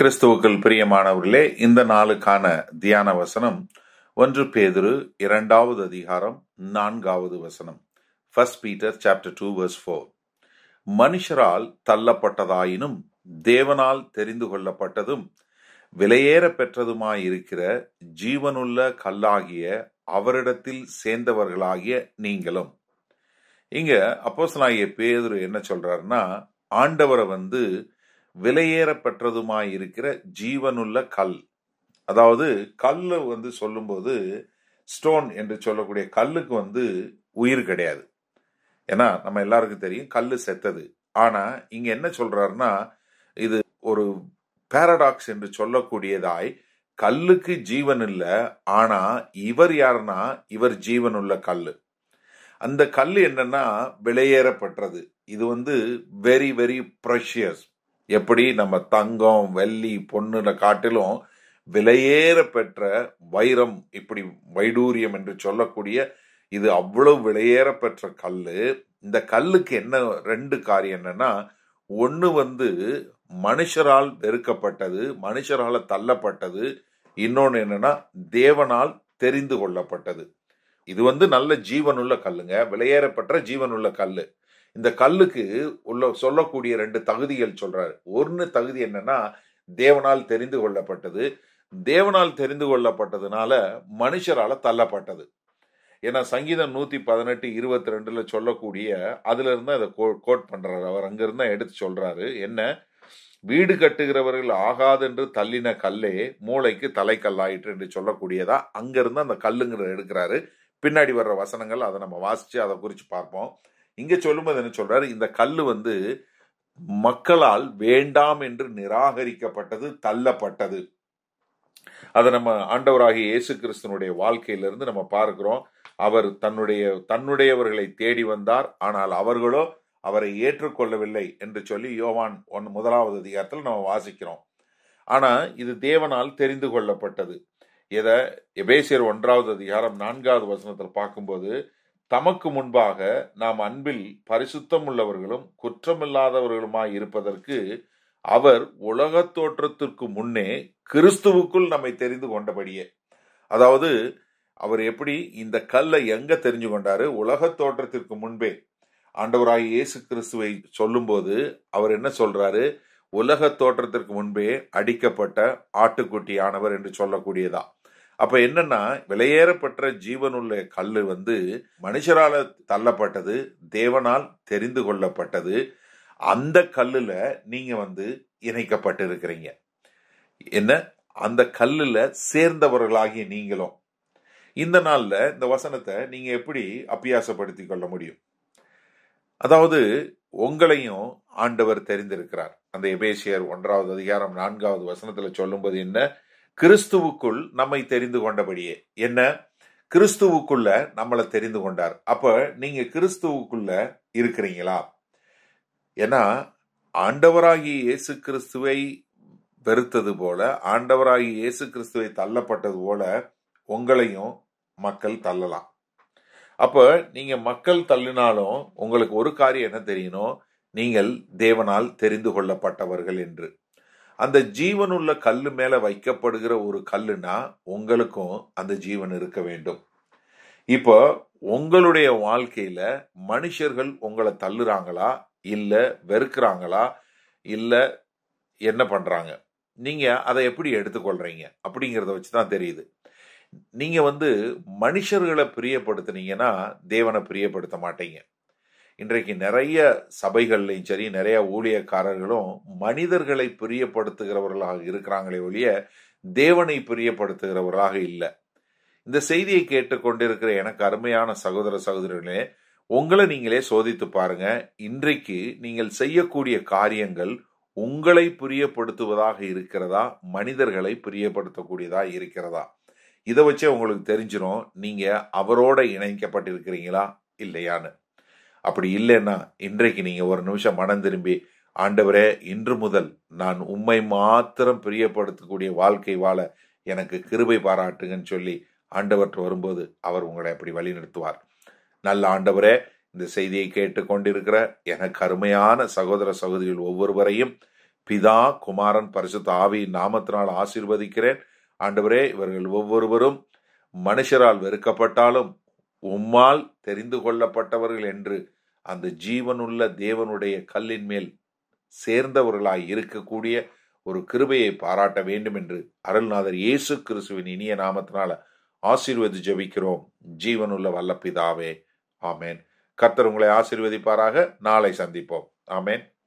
கிறிஸ்துவுக்கள் பிரியமானவர்களே இந்த நாளுக்கான தியான வசனம் ஒன்று பேதுரு இரண்டாவது அதிகாரம் நான்காவது வசனம். First Peter chapter two verse four மனுஷரால் தள்ளப்பட்டதாயினும் தேவனால் தெரிந்து கொள்ளப்பட்டதும் விலையேற பெற்றதுமாயிருக்கிற ஜீவனுள்ள கல்லாகிய அவரிடத்தில் சேர்ந்தவர்களாகிய நீங்களும். இங்க நாய பேதுரு என்ன சொல்றாருன்னா ஆண்டவரை வந்து விலையேற இருக்கிற ஜீவனுள்ள கல். அதாவது கல் வந்து சொல்லும்போது ஸ்டோன் என்று சொல்லக்கூடிய கல்லுக்கு வந்து உயிர் கிடையாது. ஏன்னா நம்ம எல்லாருக்கும் தெரியும் கல் செத்தது. ஆனா இங்க என்ன சொல்றாருன்னா இது ஒரு பேரடாக்ஸ் என்று சொல்லக்கூடியதாய் கல்லுக்கு ஜீவன் இல்லை ஆனா இவர் யாருன்னா இவர் ஜீவனுள்ள கல் அந்த கல் என்னன்னா விலையேறப்பட்டது இது வந்து வெரி வெரி ப்ரெஷியஸ் எப்படி நம்ம தங்கம் வெள்ளி பொண்ணுல காட்டிலும் விலையேற பெற்ற வைரம் இப்படி வைடூரியம் என்று சொல்லக்கூடிய இது அவ்வளவு விலையேற பெற்ற கல்லு. இந்த கல்லுக்கு என்ன ரெண்டு காரியம் என்னன்னா ஒன்று வந்து மனுஷரால் வெறுக்கப்பட்டது மனுஷரால் தள்ளப்பட்டது. இன்னொன்று என்னன்னா தேவனால் தெரிந்து கொள்ளப்பட்டது. இது வந்து நல்ல ஜீவனுள்ள கல்லுங்க விலையேறப்பட்ட ஜீவனுள்ள கல் இந்த கல்லுக்கு உள்ள சொல்லக்கூடிய ரெண்டு தகுதிகள் சொல்றாரு. ஒன்று தகுதி என்னன்னா தேவனால் தெரிந்து கொள்ளப்பட்டது. தேவனால் தெரிந்து கொள்ளப்பட்டதுனால மனுஷரால தள்ளப்பட்டது. ஏன்னா சங்கீதம் நூத்தி பதினெட்டு இருபத்தி ரெண்டுல சொல்லக்கூடிய அதுல இருந்தா இதை கோட் பண்றாரு. அவர் அங்கிருந்து எடுத்து சொல்றாரு. என்ன? வீடு கட்டுகிறவர்கள் ஆகாது என்று தள்ளின கல்லே மூளைக்கு தலைக்கல்லாயிற்று என்று சொல்லக்கூடியதா? அங்கிருந்து அந்த கல்லுங்கிற எடுக்கிறாரு. பின்னாடி வர்ற வசனங்கள் அதை நம்ம வாசிச்சு அதை குறித்து பார்ப்போம். இங்க சொல்லும்போது என்ன சொல்றாரு? இந்த கல் வந்து மக்களால் வேண்டாம் என்று நிராகரிக்கப்பட்டது தள்ளப்பட்டது. அதை நம்ம ஆண்டவராகிய இயேசு கிறிஸ்தனுடைய வாழ்க்கையிலிருந்து நம்ம பார்க்கிறோம். அவர் தன்னுடைய தன்னுடையவர்களை தேடி வந்தார். ஆனால் அவர்களோ அவரை ஏற்றுக்கொள்ளவில்லை என்று சொல்லி யோவான் ஒன் முதலாவது அதிகாரத்தில் நம்ம வாசிக்கிறோம். ஆனா இது தேவனால் தெரிந்து கொள்ளப்பட்டது. எதை? எபேசியர் ஒன்றாவது அதிகாரம் நான்காவது வசனத்தில் பார்க்கும்போது தமக்கு முன்பாக நாம் அன்பில் பரிசுத்தம் உள்ளவர்களும் குற்றமில்லாதவர்களுமாய் இருப்பதற்கு அவர் உலக தோற்றத்திற்கு முன்னே கிறிஸ்துவுக்குள் நம்மை தெரிந்து கொண்டபடியே. அதாவது அவர் எப்படி இந்த கல்லை எங்க தெரிஞ்சு கொண்டாரு? உலக தோற்றத்திற்கு முன்பே. ஆண்டவராய் இயேசு கிறிஸ்துவை சொல்லும்போது அவர் என்ன சொல்றாரு? உலக தோற்றத்திற்கு முன்பே அடிக்கப்பட்ட ஆட்டுக்குட்டியானவர் என்று சொல்லக்கூடியதா. அப்ப என்னன்னா விலையேறப்பட்ட ஜீவனுள்ள கல் வந்து மனுஷரால தள்ளப்பட்டது தேவனால் தெரிந்து கொள்ளப்பட்டது. அந்த கல்லுல நீங்க வந்து இணைக்கப்பட்டிருக்கிறீங்க. என்ன? அந்த கல்லுல சேர்ந்தவர்களாகிய நீங்களும். இந்த நாள்ல இந்த வசனத்தை நீங்க எப்படி அப்பியாசப்படுத்தி கொள்ள முடியும்? அதாவது உங்களையும் ஆண்டவர் தெரிந்திருக்கிறார். அந்த எபேசியர் ஒன்றாவது அதிகாரம் நான்காவது வசனத்துல சொல்லும்போது என்ன? கிறிஸ்துவுக்குள் நம்மை தெரிந்து கொண்டபடியே. என்ன? கிறிஸ்துவுக்குள்ள நம்மளை தெரிந்து கொண்டார். அப்ப நீங்க கிறிஸ்துவுக்குள்ள இருக்கிறீங்களா? ஏன்னா ஆண்டவராகி இயேசு கிறிஸ்துவை வெறுத்தது போல ஆண்டவராகி இயேசு கிறிஸ்துவை தள்ளப்பட்டது போல உங்களையும் மக்கள் தள்ளலாம். அப்ப நீங்க மக்கள் தள்ளினாலும் உங்களுக்கு ஒரு காரியம் என்ன தெரியணும் நீங்கள் தேவனால் தெரிந்து கொள்ளப்பட்டவர்கள் என்று. அந்த ஜீவனுள்ள கல்லு மேல வைக்கப்படுகிற ஒரு கல்லுனா உங்களுக்கும் அந்த ஜீவன் இருக்க வேண்டும். இப்போ உங்களுடைய வாழ்க்கையில மனுஷர்கள் உங்களை தள்ளுறாங்களா? இல்ல வெறுக்கிறாங்களா? இல்ல என்ன பண்றாங்க? நீங்க அதை எப்படி எடுத்துக்கொள்றீங்க? அப்படிங்கிறத வச்சுதான் தெரியுது. நீங்க வந்து மனுஷர்களை பிரியப்படுத்துனீங்கன்னா தேவனை பிரியப்படுத்த மாட்டீங்க. இன்றைக்கு நிறைய சபைகள்லையும் சரி நிறைய ஊழியக்காரர்களும் மனிதர்களை பிரியப்படுத்துகிறவர்களாக இருக்கிறாங்களே ஒழிய தேவனை பிரியப்படுத்துகிறவர்களாக இல்லை. இந்த செய்தியை கேட்டுக்கொண்டிருக்கிற எனக்கு அருமையான சகோதர சகோதரர்களே உங்களை நீங்களே சோதித்து பாருங்க. இன்றைக்கு நீங்கள் செய்யக்கூடிய காரியங்கள் உங்களை பிரியப்படுத்துவதாக இருக்கிறதா? மனிதர்களை பிரியப்படுத்தக்கூடியதா இருக்கிறதா? இதை வச்சே உங்களுக்கு தெரிஞ்சிடும் நீங்க அவரோட இணைக்கப்பட்டிருக்கிறீங்களா? இல்லையான்னு. அப்படி இல்லைன்னா இன்றைக்கு நீங்க ஒரு நிமிஷம் மனம் திரும்பி ஆண்டவரே இன்று முதல் நான் உண்மை மாத்திரம் பிரியப்படுத்தக்கூடிய வாழ்க்கை வாழ எனக்கு கிருபை பாராட்டுங்கன்னு சொல்லி ஆண்டவர்கிட்ட வரும்போது அவர் உங்களை அப்படி வழிநடத்துவார். நல்ல ஆண்டவரே இந்த செய்தியை கேட்டு கொண்டிருக்கிற எனக்கு அருமையான சகோதர சகோதரிகள் ஒவ்வொருவரையும் பிதா குமாரன் பரிசுத்த ஆவியின் நாமத்தினால் ஆசீர்வதிக்கிறேன். ஆண்டவரே இவர்கள் ஒவ்வொருவரும் மனுஷரால் வெறுக்கப்பட்டாலும் உம்மால் தெரிந்து கொள்ளப்பட்டவர்கள் என்று அந்த ஜீவனுள்ள தேவனுடைய கல்லின் மேல் சேர்ந்தவர்களாய் இருக்கக்கூடிய ஒரு கிருபையை பாராட்ட வேண்டும் என்று அருள்நாதர் இயேசு கிறிஸ்துவின் இனிய நாமத்தினால ஆசீர்வதி ஜபிக்கிறோம். ஜீவனுள்ள வல்லப்பிதாவே. ஆமேன். கர்த்தர் உங்களை ஆசீர்வதிப்பாராக. நாளை சந்திப்போம். ஆமேன்.